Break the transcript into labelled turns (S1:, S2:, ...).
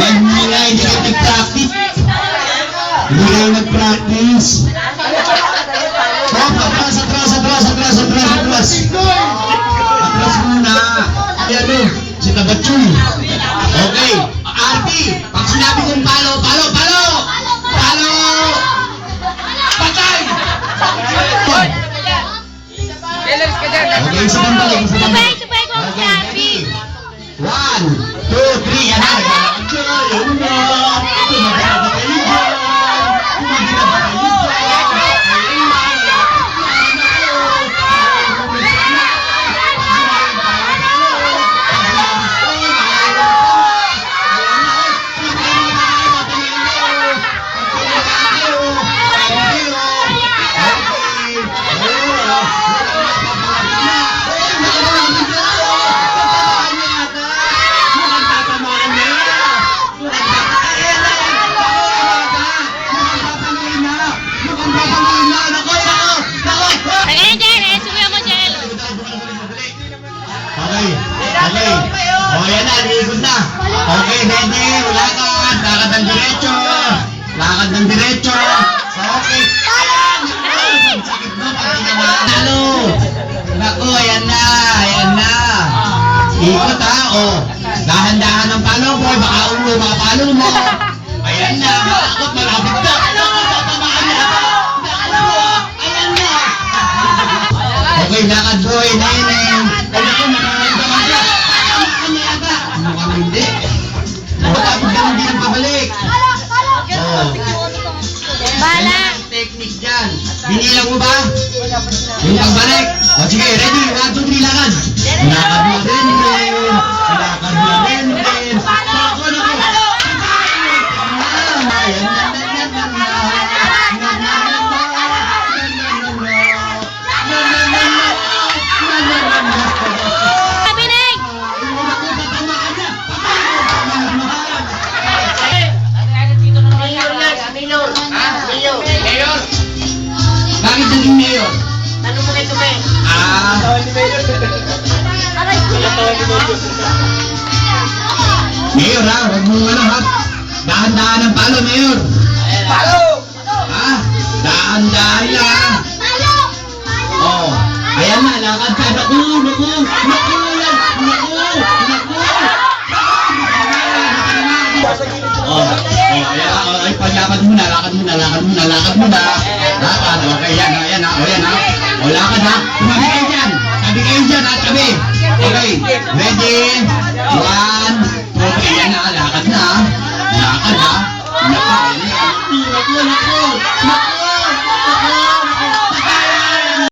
S1: Nila, hindi kayo nag-practice. Hindi kayo nag-practice. Hop, atras, atras, atras, atras, atras, atras. Atras muna. Yan o, si Tabatsun. Okay, Arti, pag sinabi kong palo, palo, palo! Palo! Patay! Okay, isa pang balik, isa pang
S2: Sabay,
S1: balik.
S2: sabay ko ang sabi.
S1: One, two, three, yan na. Okay. O, yan na, liikot na. Okay, ready, lakad, lakad ng diretso. Lakad ng diretso. Okay. Ayan! Ang sakit mo pag ginawa. Talo! Naku, ayan na, ayan na. Ikot ha, o. Dahan-dahan ng palo mo, baka ulo, baka palo mo. Ayan na, makakot, malapit na.
S2: Bala.
S1: Yan ang technique dyan. Binilang mo ba? Yung pagbalik. O sige, ready? One, two, three, lakad. Lakad mo mayor? Ah, mayor ha, huwag mong ano ha. Dahan-dahan ng palo, mayor. Palo! Ha? Dahan-dahan lang. Oh, ayan na, lakad ka. Naku, naku, naku, naku, naku. Oh, oh, ay, paglakad muna, lakad muna, lakad muna, lakad muna. Lakad, okay, yan, ha, yan, oh, yan, ha. O, lakad, ha. Tumabi kayo dyan. Tabi kayo dyan, ha, tabi. Okay, ready? One, two, three, yan na, lakad na. Lakad, ha. Naku, naku, naku, naku, naku.